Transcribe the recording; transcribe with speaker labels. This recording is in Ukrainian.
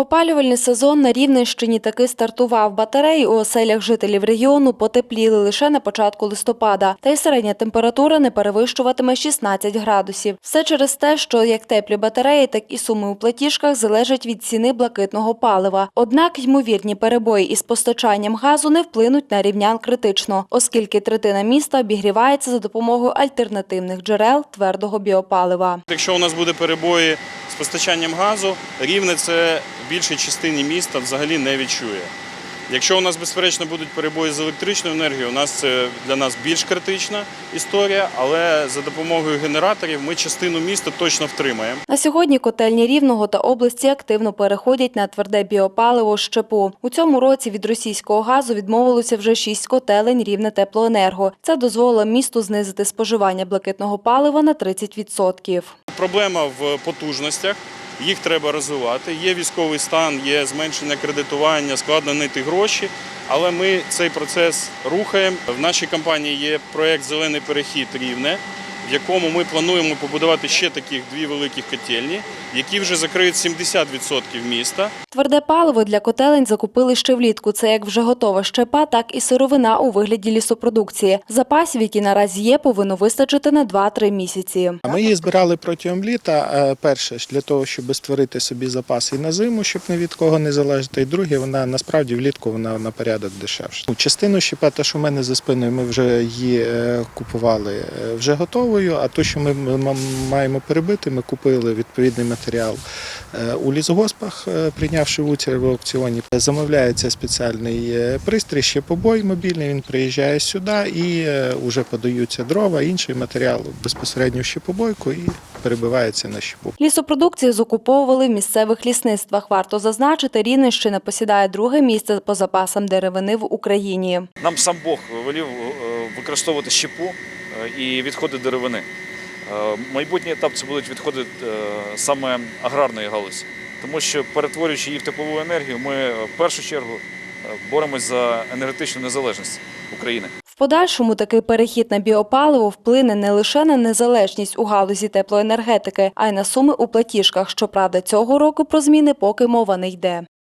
Speaker 1: Опалювальний сезон на Рівненщині таки стартував. Батареї у оселях жителів регіону потепліли лише на початку листопада, та й середня температура не перевищуватиме 16 градусів. Все через те, що як теплі батареї, так і суми у платіжках залежать від ціни блакитного палива. Однак ймовірні перебої із постачанням газу не вплинуть на рівнян критично, оскільки третина міста обігрівається за допомогою альтернативних джерел твердого біопалива.
Speaker 2: Якщо у нас буде перебої з постачанням газу, рівне це більшій частині міста взагалі не відчує. Якщо у нас, безперечно, будуть перебої з електричною енергією, у нас це для нас більш критична історія, але за допомогою генераторів ми частину міста точно втримаємо.
Speaker 1: На сьогодні котельні Рівного та області активно переходять на тверде біопаливо щепу. У цьому році від російського газу відмовилося вже шість котелень Рівне Теплоенерго. Це дозволило місту знизити споживання блакитного палива на 30%.
Speaker 2: Проблема в потужностях. Їх треба розвивати. Є військовий стан, є зменшення кредитування, складно знайти гроші. Але ми цей процес рухаємо. В нашій компанії є проєкт Зелений перехід рівне, в якому ми плануємо побудувати ще таких дві великих котельні, які вже закриють 70% міста.
Speaker 1: Тверде паливо для котелень закупили ще влітку. Це як вже готова щепа, так і сировина у вигляді лісопродукції. Запасів, які наразі є, повинно вистачити на 2-3 місяці.
Speaker 3: Ми її збирали протягом літа. е, Перше для того, щоб створити собі запаси і на зиму, щоб ні від кого не залежати. І друге, вона насправді влітку вона на порядок дешевша. Ну, Частину щепа, те, що в мене за спиною, ми вже її е, купували е, вже готовою. А то, що ми маємо перебити, ми купили відповідний матеріал е, у лісгоспах, е, прийнявши участь в аукціоні. Замовляється спеціальний е, пристрій, щепобой мобільний. Він приїжджає сюди і вже подаються дрова, інший матеріал безпосередньо в щепобойку і перебивається на щепу.
Speaker 1: Лісопродукцію закуповували в місцевих лісництвах. Варто зазначити, Рівненщина посідає друге місце по запасам деревини в Україні.
Speaker 4: Нам сам Бог велів використовувати щепу і відходи деревини. Е, Майбутній етап це будуть відходи е, саме аграрної галузі, тому що перетворюючи їх в теплову енергію, ми е, в першу чергу боремось за енергетичну незалежність України.
Speaker 1: В подальшому такий перехід на біопаливо вплине не лише на незалежність у галузі теплоенергетики, а й на суми у платіжках. Щоправда, цього року про зміни поки мова не йде.